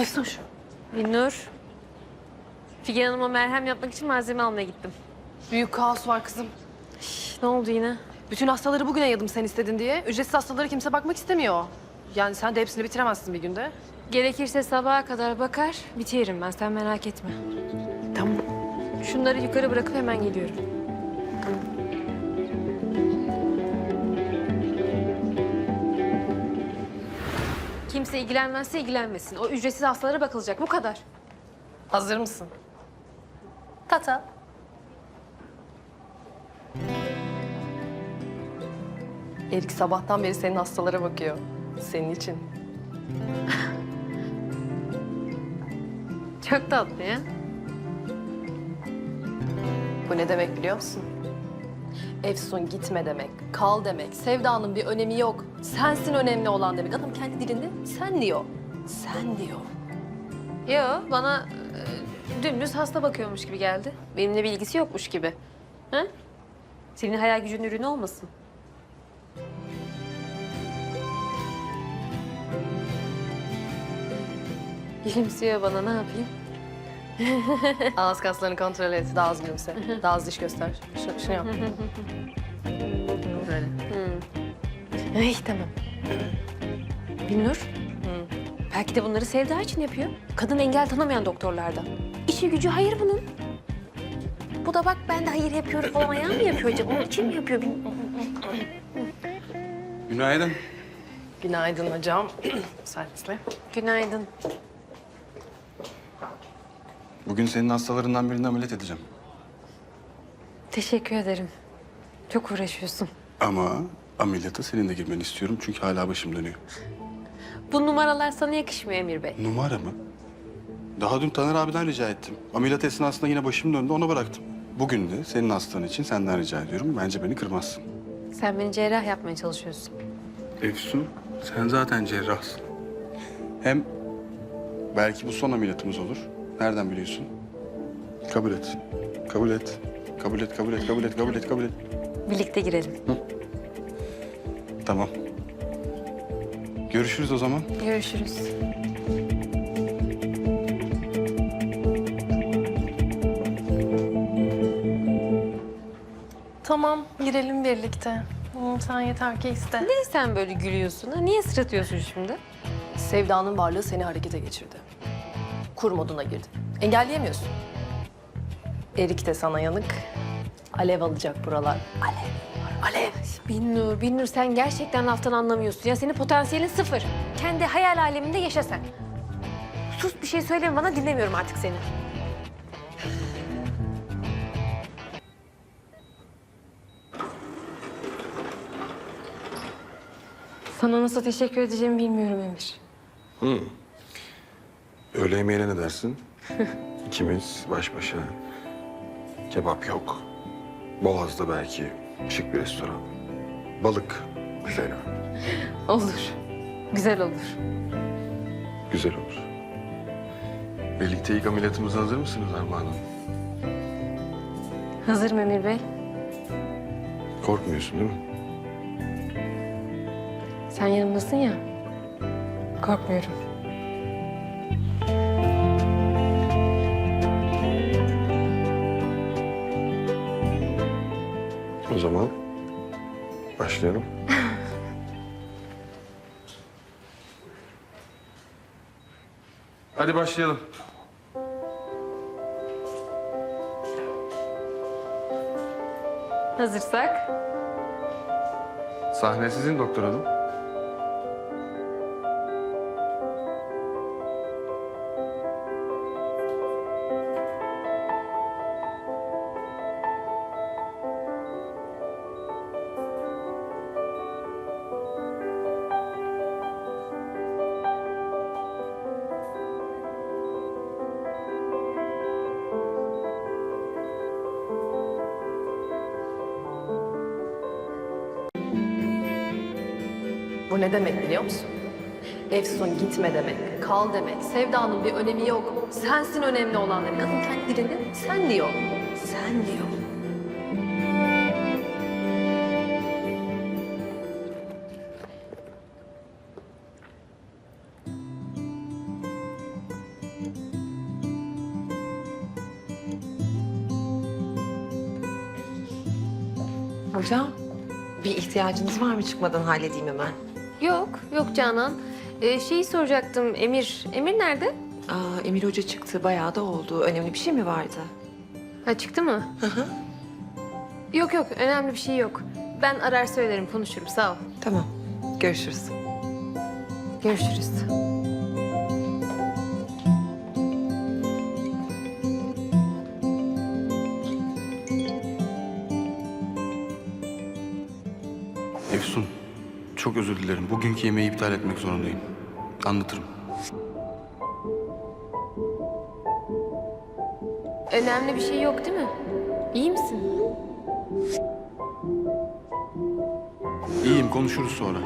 Efsoş. Binnur. Figen Hanım'a merhem yapmak için malzeme almaya gittim. Büyük kaos var kızım. Ne oldu yine? Bütün hastaları bugüne yadım sen istedin diye. Ücretsiz hastalara kimse bakmak istemiyor. Yani sen de hepsini bitiremezsin bir günde. Gerekirse sabaha kadar bakar, bitiririm ben. Sen merak etme. Tamam. Şunları yukarı bırakıp hemen geliyorum. Kimse ilgilenmezse ilgilenmesin. O ücretsiz hastalara bakılacak. Bu kadar. Hazır mısın? Tata. Erik sabahtan beri senin hastalara bakıyor. Senin için. Çok tatlı ya. Bu ne demek biliyor musun? Efsun gitme demek, kal demek, sevdanın bir önemi yok. Sensin önemli olan demek. Adam kendi dilinde sen diyor. Sen diyor. Yo, bana e, dümdüz hasta bakıyormuş gibi geldi. Benimle bir ilgisi yokmuş gibi. Ha? Senin hayal gücünün ürünü olmasın. Gülümsüyor bana, ne yapayım? Ağız kaslarını kontrol et, daha az gülümse. Daha az diş göster. Şunu, şunu yap. Böyle. Ay tamam. Binnur, belki de bunları Sevda için yapıyor. Kadın engel tanımayan doktorlardan. İşi gücü hayır bunun. Bu da bak ben de hayır yapıyorum falan ayağı mı yapıyor acaba? Onun için mi yapıyor? Günaydın. Günaydın hocam. Müsaadenizle. Günaydın. Bugün senin hastalarından birini ameliyat edeceğim. Teşekkür ederim. Çok uğraşıyorsun. Ama ameliyata senin de girmeni istiyorum çünkü hala başım dönüyor. Bu numaralar sana yakışmıyor Emir Bey. Numara mı? Daha dün Taner abiden rica ettim. Ameliyat esnasında yine başım döndü ona bıraktım. Bugün de senin hastan için senden rica ediyorum. Bence beni kırmazsın. Sen beni cerrah yapmaya çalışıyorsun. Efsun, sen zaten cerrahsın. Hem belki bu son ameliyatımız olur. Nereden biliyorsun? Kabul et. Kabul et. Kabul et, kabul et, kabul et, kabul et, kabul et. Birlikte girelim. Tamam. Görüşürüz o zaman. Görüşürüz. Tamam, girelim birlikte. Hı, sen yeter ki iste. Niye sen böyle gülüyorsun? Ha? Niye sırıtıyorsun şimdi? Sevdanın varlığı seni harekete geçirdi. Kur moduna girdin. Engelleyemiyorsun. Erik de sana yanık. Alev alacak buralar. Alev. Alev. Binnur, Binnur sen gerçekten laftan anlamıyorsun. Ya senin potansiyelin sıfır. Kendi hayal aleminde yaşa sen. Sus bir şey söyleme bana dinlemiyorum artık seni. Sana nasıl teşekkür edeceğimi bilmiyorum Emir. Öğle yemeğine ne dersin? İkimiz baş başa. Kebap yok. Boğaz'da belki şık bir restoran. Balık mesela. Olur. Güzel olur. Güzel olur. Birlikte ilk ameliyatımıza hazır mısınız Armağan Hanım? Hazırım Emir Bey. Korkmuyorsun değil mi? Sen yanımdasın ya. Korkmuyorum. Başlayalım. Hadi başlayalım. Hazırsak. Sahne sizin doktor hanım. Bu ne demek biliyor musun? Efsun gitme demek, kal demek, sevdanın bir önemi yok. Sensin önemli olan demek. Kadın kendilerini sen diyor. Sen diyor. Hocam, bir ihtiyacınız var mı çıkmadan halledeyim hemen. Yok, yok Canan. Ee, şeyi soracaktım Emir. Emir nerede? Aa, Emir Hoca çıktı, bayağı da oldu. Önemli bir şey mi vardı? Ha çıktı mı? Yok yok, önemli bir şey yok. Ben arar söylerim, konuşurum. Sağ ol. Tamam, görüşürüz. Görüşürüz. Özür dilerim. Bugünkü yemeği iptal etmek zorundayım. Anlatırım. Önemli bir şey yok değil mi? İyi misin? İyiyim, konuşuruz sonra.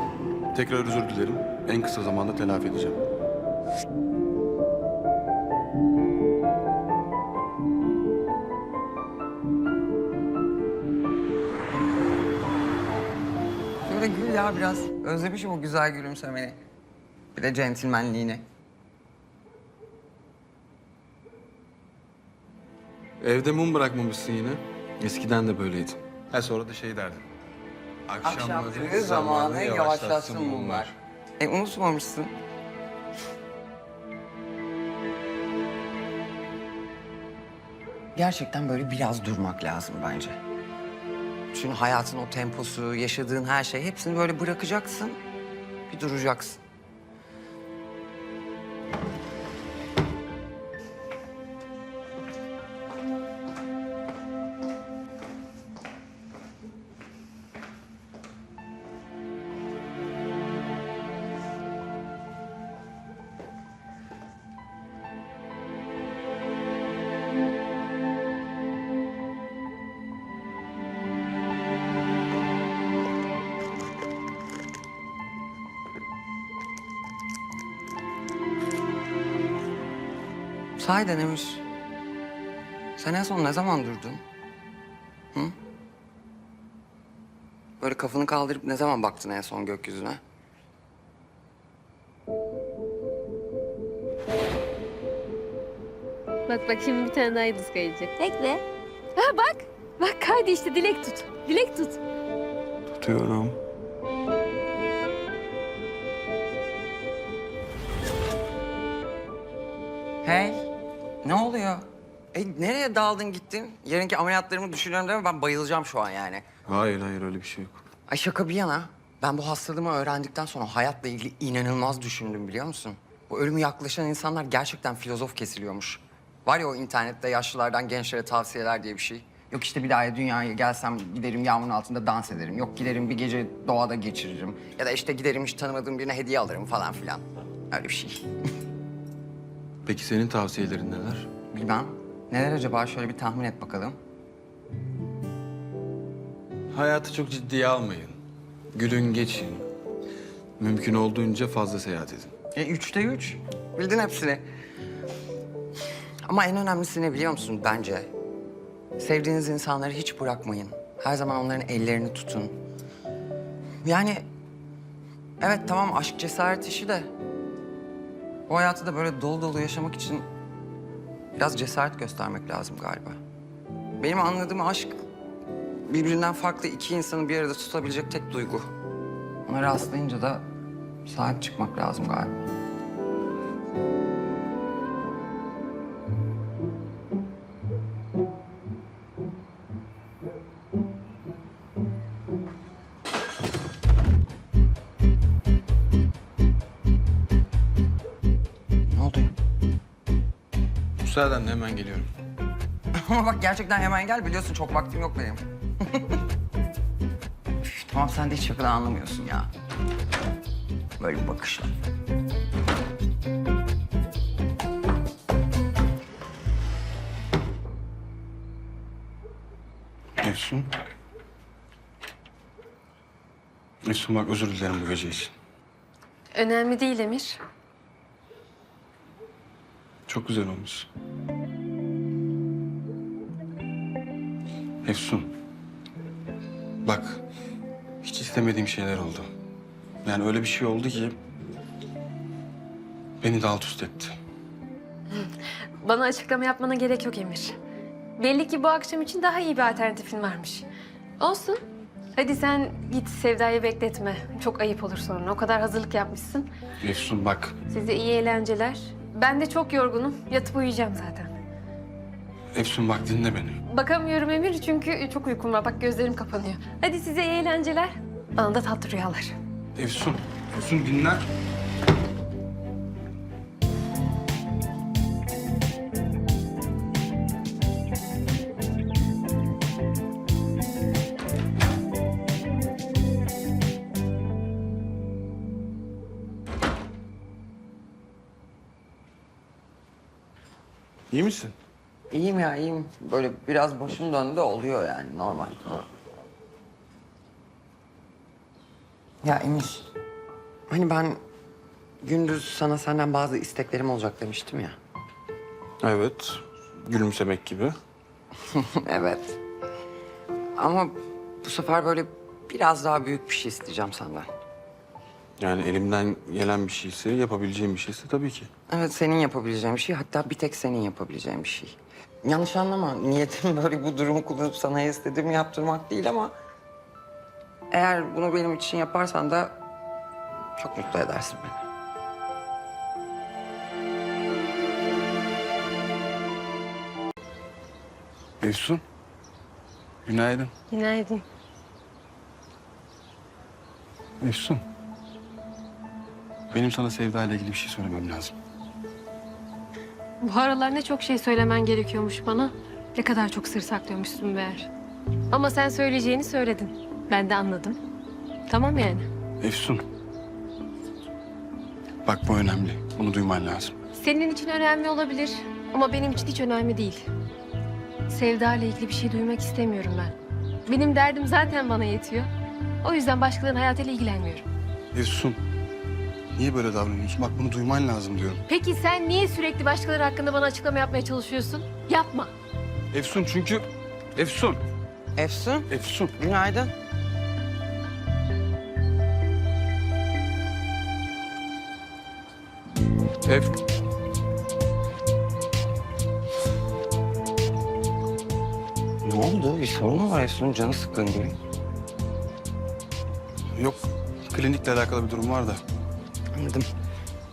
Tekrar özür dilerim. En kısa zamanda telafi edeceğim. Şöyle gül ya biraz. Özlemişim o güzel gülümsemeni. Bir de centilmenliğini. Evde mum bırakmamışsın yine. Eskiden de böyleydi. Ha sonra da şey derdin. Akşamları zamanı yavaşlatsın bunlar. E unutmamışsın. Gerçekten böyle biraz durmak lazım bence. Çünkü hayatın o temposu, yaşadığın her şey hepsini böyle bırakacaksın. Bir duracaksın. Sahiden Emir. Sen en son ne zaman durdun? Hı? Böyle kafanı kaldırıp ne zaman baktın en son gökyüzüne? Bak bak şimdi bir tane daha yıldız kayacak. Bekle. Ha bak. Bak kaydı işte dilek tut. Dilek tut. Tutuyorum. E, nereye daldın gittin? Yarınki ameliyatlarımı düşünüyorum değil mi? Ben bayılacağım şu an yani. Hayır hayır öyle bir şey yok. Ay şaka bir yana. Ben bu hastalığımı öğrendikten sonra hayatla ilgili inanılmaz düşündüm biliyor musun? Bu ölümü yaklaşan insanlar gerçekten filozof kesiliyormuş. Var ya o internette yaşlılardan gençlere tavsiyeler diye bir şey. Yok işte bir daha dünyaya gelsem giderim yağmurun altında dans ederim. Yok giderim bir gece doğada geçiririm. Ya da işte giderim hiç tanımadığım birine hediye alırım falan filan. Öyle bir şey. Peki senin tavsiyelerin neler? Bilmem. Neler acaba? Şöyle bir tahmin et bakalım. Hayatı çok ciddiye almayın. Gülün geçin. Mümkün olduğunca fazla seyahat edin. E, üçte üç. Bildin hepsini. Ama en önemlisi ne biliyor musun bence? Sevdiğiniz insanları hiç bırakmayın. Her zaman onların ellerini tutun. Yani evet tamam aşk cesaret işi de o hayatı da böyle dolu dolu yaşamak için biraz cesaret göstermek lazım galiba. Benim anladığım aşk birbirinden farklı iki insanı bir arada tutabilecek tek duygu. Ona rastlayınca da sahip çıkmak lazım galiba. Müsaadenle hemen geliyorum. Ama bak gerçekten hemen gel biliyorsun çok vaktim yok benim. Üf, tamam sen de hiç şakadan anlamıyorsun ya. Böyle bir bakışla. Efsun. Efsun bak özür dilerim bu gece için. Önemli değil Emir. Çok güzel olmuş. Efsun. Bak. Hiç istemediğim şeyler oldu. Yani öyle bir şey oldu ki... Beni de alt üst etti. Bana açıklama yapmana gerek yok Emir. Belli ki bu akşam için daha iyi bir alternatifin varmış. Olsun. Hadi sen git Sevda'yı bekletme. Çok ayıp olur sonra. O kadar hazırlık yapmışsın. Efsun bak. Size iyi eğlenceler. Ben de çok yorgunum. Yatıp uyuyacağım zaten. Efsun bak dinle beni. Bakamıyorum Emir çünkü çok uykum var. Bak gözlerim kapanıyor. Hadi size iyi eğlenceler. Bana da tatlı rüyalar. Efsun. Efsun dinle. İyi misin? İyiyim ya iyiyim. Böyle biraz başım döndü oluyor yani normal. Ya Emir. Hani ben gündüz sana senden bazı isteklerim olacak demiştim ya. Evet. Gülümsemek gibi. evet. Ama bu sefer böyle biraz daha büyük bir şey isteyeceğim senden. Yani elimden gelen bir şeyse, yapabileceğim bir şeyse tabii ki. Evet senin yapabileceğin bir şey hatta bir tek senin yapabileceğin bir şey. Yanlış anlama niyetim böyle bu durumu kullanıp sana istediğimi yaptırmak değil ama... ...eğer bunu benim için yaparsan da çok mutlu edersin beni. Efsun. Günaydın. Günaydın. Efsun. Benim sana Sevda ile ilgili bir şey söylemem lazım. Bu aralar ne çok şey söylemen gerekiyormuş bana. Ne kadar çok sır saklıyormuşsun meğer. Ama sen söyleyeceğini söyledin. Ben de anladım. Tamam yani. Efsun. Bak bu önemli. Bunu duyman lazım. Senin için önemli olabilir ama benim için hiç önemli değil. Sevda ile ilgili bir şey duymak istemiyorum ben. Benim derdim zaten bana yetiyor. O yüzden başkalarının hayatıyla ilgilenmiyorum. Efsun. Niye böyle davranıyorsun? Bak bunu duyman lazım diyorum. Peki sen niye sürekli başkaları hakkında bana açıklama yapmaya çalışıyorsun? Yapma. Efsun çünkü... Efsun. Efsun, Efsun. günaydın. Ef... Ne oldu? Bir sorun mu var Efsun? Canı sıkkın gibi. Yok. Klinikle alakalı bir durum var da. Anladım.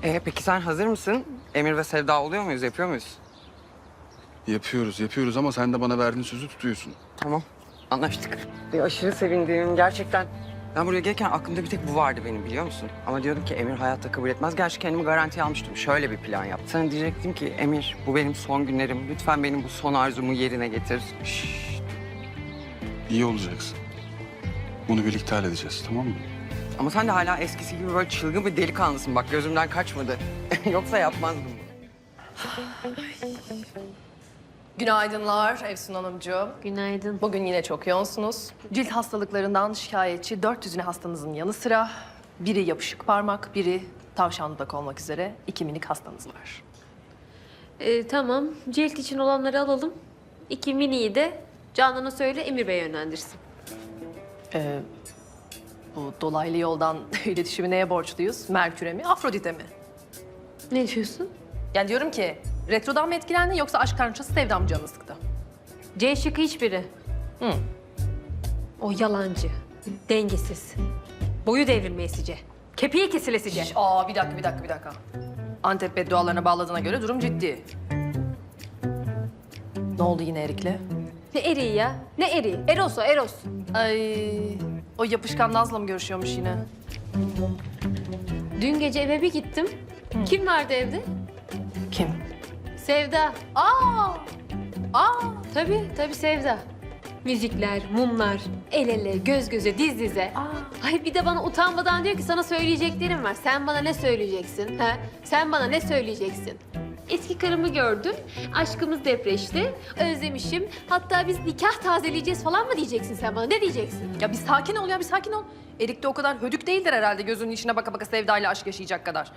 Ee, peki sen hazır mısın? Emir ve Sevda oluyor muyuz? Yapıyor muyuz? Yapıyoruz, yapıyoruz ama sen de bana verdiğin sözü tutuyorsun. Tamam. Anlaştık. Bir aşırı sevindim. Gerçekten ben buraya gelirken aklımda bir tek bu vardı benim biliyor musun? Ama diyordum ki Emir hayatta kabul etmez. Gerçi kendimi garantiye almıştım. Şöyle bir plan yaptım. Sana diyecektim ki Emir bu benim son günlerim. Lütfen benim bu son arzumu yerine getir. Şşt. İyi olacaksın. Bunu birlikte halledeceğiz, tamam mı? Ama sen de hala eskisi gibi böyle çılgın bir delikanlısın. Bak gözümden kaçmadı. Yoksa yapmazdım bunu. Günaydınlar Efsun Hanımcığım. Günaydın. Bugün yine çok yoğunsunuz. Cilt hastalıklarından şikayetçi 400'üne hastanızın yanı sıra biri yapışık parmak, biri tavşan dudak olmak üzere iki minik hastanız var. Ee, tamam. Cilt için olanları alalım. İki miniyi de Canan'a söyle Emir Bey yönlendirsin. Ee, bu dolaylı yoldan iletişimi neye borçluyuz? Merkür'e mi, Afrodit'e mi? Ne diyorsun? Yani diyorum ki retrodan mı etkilendin yoksa aşk karınçası sevdam canını sıktı? C şıkkı hiçbiri. Hı. O yalancı, dengesiz, boyu devrilmesice, kepiği kesilesice. Aa bir dakika bir dakika bir dakika. Antep beddualarına bağladığına göre durum ciddi. Ne oldu yine Erik'le? Ne eriği ya? Ne eriği? Eros o, Eros. Ay o yapışkan Naz'la mı görüşüyormuş yine? Dün gece eve bir gittim. Kim vardı evde? Kim? Sevda. Aa! Aa! Tabii, tabii Sevda. Müzikler, mumlar, el ele, göz göze, diz dize. Ay bir de bana utanmadan diyor ki sana söyleyeceklerim var. Sen bana ne söyleyeceksin? Ha? Sen bana ne söyleyeceksin? Eski karımı gördüm. Aşkımız depreşti. Özlemişim. Hatta biz nikah tazeleyeceğiz falan mı diyeceksin sen bana? Ne diyeceksin? Ya bir sakin ol ya bir sakin ol. Erik de o kadar hödük değildir herhalde gözünün içine baka baka sevdayla aşk yaşayacak kadar.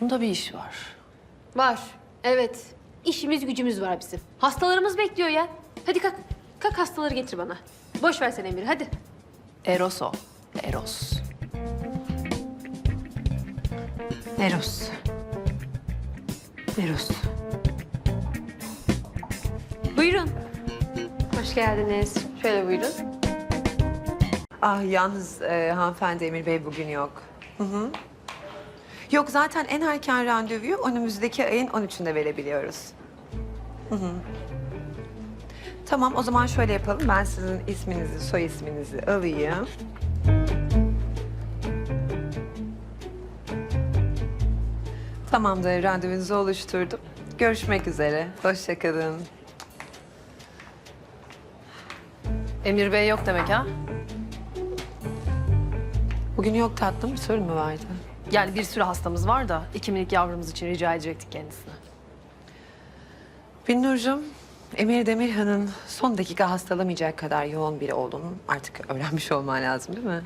Bunda bir iş var. Var. Evet. İşimiz gücümüz var bizim. Hastalarımız bekliyor ya. Hadi kalk. Kalk hastaları getir bana. Boş ver sen Emir hadi. Eros o. Eros. Eros. Eros. Buyurun. Hoş geldiniz. Şöyle buyurun. Ah yalnız e, hanımefendi Emir Bey bugün yok. Hı hı. Yok zaten en erken randevuyu önümüzdeki ayın 13'ünde verebiliyoruz. Hı hı. Tamam o zaman şöyle yapalım. Ben sizin isminizi, soy isminizi alayım. Tamamdır, randevunuzu oluşturdum. Görüşmek üzere. Hoşçakalın. Emir Bey yok demek ha? Bugün yok tatlım, bir sorun mu vardı? Yani bir sürü hastamız var da iki minik yavrumuz için rica edecektik kendisine. Binnurcuğum, Emir Demirhan'ın son dakika hastalamayacak kadar yoğun biri olduğunu artık öğrenmiş olman lazım değil mi?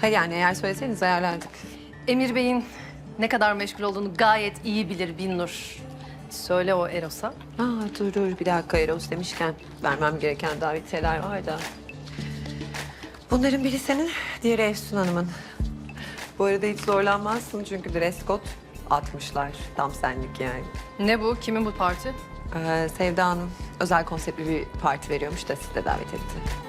Hayır yani eğer söyleseniz ayarlardık. Emir Bey'in ne kadar meşgul olduğunu gayet iyi bilir Binnur. Söyle o Eros'a. Aa, dur dur bir dakika Eros demişken vermem gereken davetiyeler var da. Bunların biri senin, diğeri Efsun Hanım'ın. Bu arada hiç zorlanmazsın çünkü dress code atmışlar. Tam senlik yani. Ne bu? Kimin bu parti? Ee, Sevda Hanım özel konseptli bir parti veriyormuş da sizi de davet etti.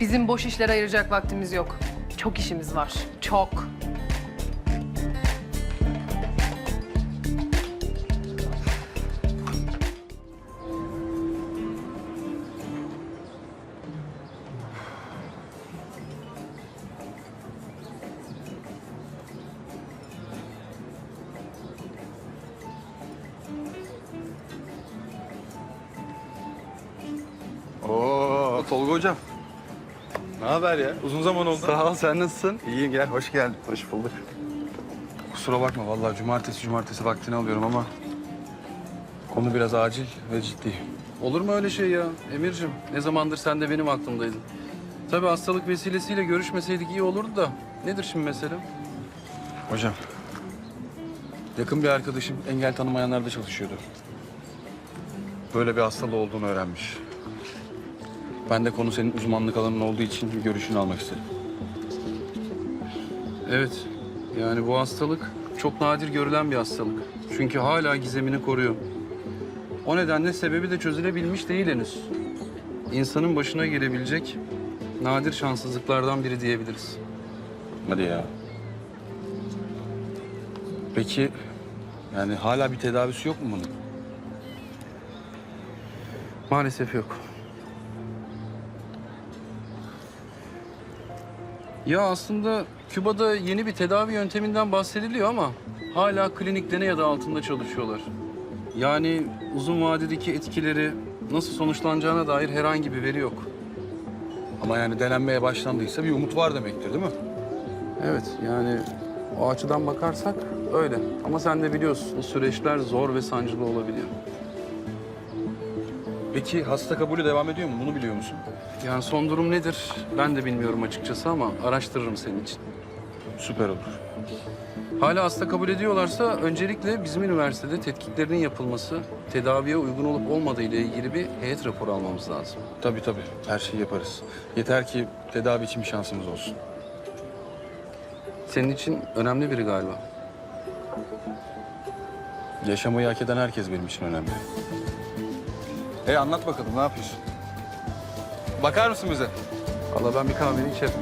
Bizim boş işlere ayıracak vaktimiz yok. Çok işimiz var. Çok. Uzun zaman oldu. Sağ ol sen nasılsın? İyiyim gel, hoş geldin. Hoş bulduk. Kusura bakma vallahi cumartesi cumartesi vaktini alıyorum ama konu biraz acil ve ciddi. Olur mu öyle şey ya Emir'cim? Ne zamandır sen de benim aklımdaydın. Tabii hastalık vesilesiyle görüşmeseydik iyi olurdu da. Nedir şimdi mesele? Hocam. Yakın bir arkadaşım engel tanımayanlarda çalışıyordu. Böyle bir hastalığı olduğunu öğrenmiş. Ben de konu senin uzmanlık alanın olduğu için bir görüşünü almak istedim. Evet. Yani bu hastalık çok nadir görülen bir hastalık. Çünkü hala gizemini koruyor. O nedenle sebebi de çözülebilmiş değil henüz. İnsanın başına gelebilecek nadir şanssızlıklardan biri diyebiliriz. Hadi ya. Peki yani hala bir tedavisi yok mu bunun? Maalesef yok. Ya aslında Küba'da yeni bir tedavi yönteminden bahsediliyor ama hala klinik deney adı altında çalışıyorlar. Yani uzun vadedeki etkileri nasıl sonuçlanacağına dair herhangi bir veri yok. Ama yani denenmeye başlandıysa bir umut var demektir değil mi? Evet yani o açıdan bakarsak öyle. Ama sen de biliyorsun o süreçler zor ve sancılı olabiliyor. Peki hasta kabulü devam ediyor mu? Bunu biliyor musun? Yani son durum nedir ben de bilmiyorum açıkçası ama araştırırım senin için. Süper olur. Hala hasta kabul ediyorlarsa öncelikle bizim üniversitede tetkiklerinin yapılması, tedaviye uygun olup olmadığı ile ilgili bir heyet raporu almamız lazım. Tabii tabii. Her şeyi yaparız. Yeter ki tedavi için bir şansımız olsun. Senin için önemli biri galiba. Yaşamayı hak eden herkes benim için önemli. E anlat bakalım ne yapıyorsun? Bakar mısın bize? Valla ben bir kahveni içerim.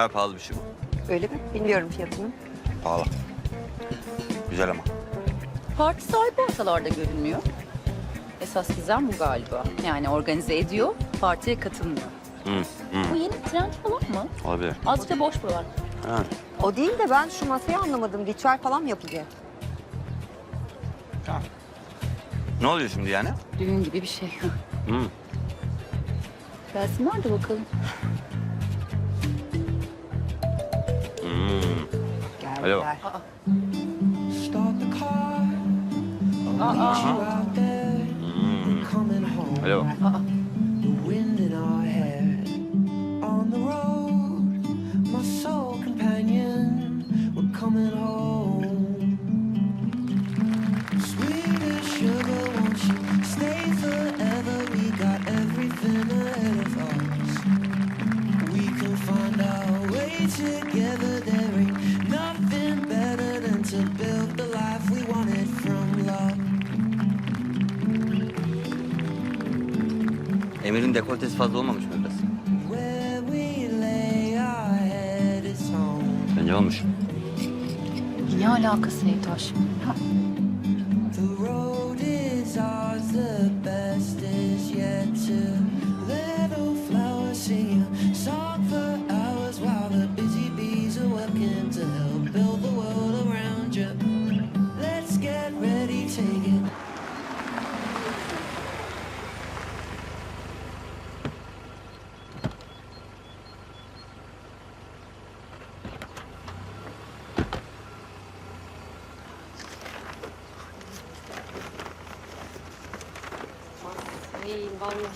Bayağı pahalı bir şey bu. Öyle mi? Bilmiyorum fiyatını. Pahalı. Güzel ama. Parti sahibi ortalarda görünmüyor. Esas gizem bu galiba. Yani organize ediyor, partiye katılmıyor. Hı, hı. Bu yeni trend falan mı? Olabilir. Azıcık da boş buralar. Ha. O değil de ben şu masayı anlamadım. Ritüel falan mı yapılacak? Ne oluyor şimdi yani? Düğün gibi bir şey. Hı. Gelsinler de bakalım. Gel Alo. gel. Hmm. Alo. wind dekoltesi fazla olmamış mı biraz? Bence olmuş. Ne alakası Eytaş?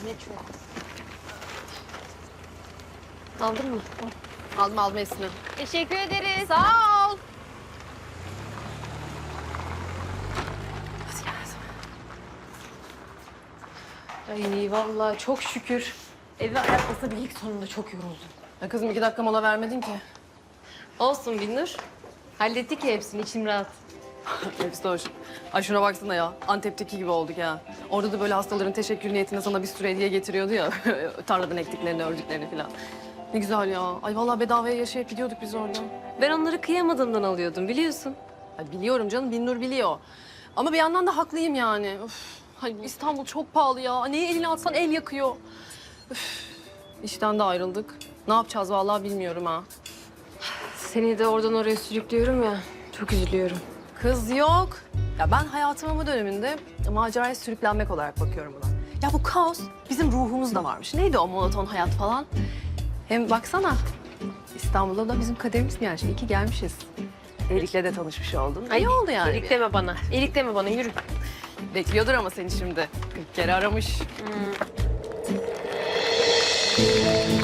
Ne çok. Aldın mı? Aldım aldım Esin'i. Teşekkür ederiz. Sağ ol. Ay vallahi çok şükür. Eve ayak basabildik sonunda çok yoruldum. Ya kızım iki dakika mola vermedin ki. Olsun Binnur. Hallettik ya hepsini içim rahat. Hepsi de hoş. Ay şuna baksana ya. Antep'teki gibi olduk ya. Orada da böyle hastaların teşekkür niyetine sana bir sürü hediye getiriyordu ya. Tarladan ektiklerini, ördüklerini falan. Ne güzel ya. Ay vallahi bedavaya yaşayıp gidiyorduk biz orada. Ben onları kıyamadığımdan alıyordum biliyorsun. Ay biliyorum canım, Binnur biliyor. Ama bir yandan da haklıyım yani. Üf. Ay İstanbul çok pahalı ya. Neyi eline atsan el yakıyor. Üf. İşten de ayrıldık. Ne yapacağız vallahi bilmiyorum ha. Seni de oradan oraya sürüklüyorum ya. Çok üzülüyorum. Kız yok. Ya ben hayatımın bu döneminde maceraya sürüklenmek olarak bakıyorum buna. Ya bu kaos bizim ruhumuzda varmış. Neydi o monoton hayat falan? Hem baksana İstanbul'da da bizim kaderimiz yani. Şimdi iki gelmişiz. Erik'le de tanışmış oldun. İyi oldu yani. Erik deme bana. Erik deme bana yürü. Bekliyordur ama seni şimdi. 40 kere aramış. Efsun?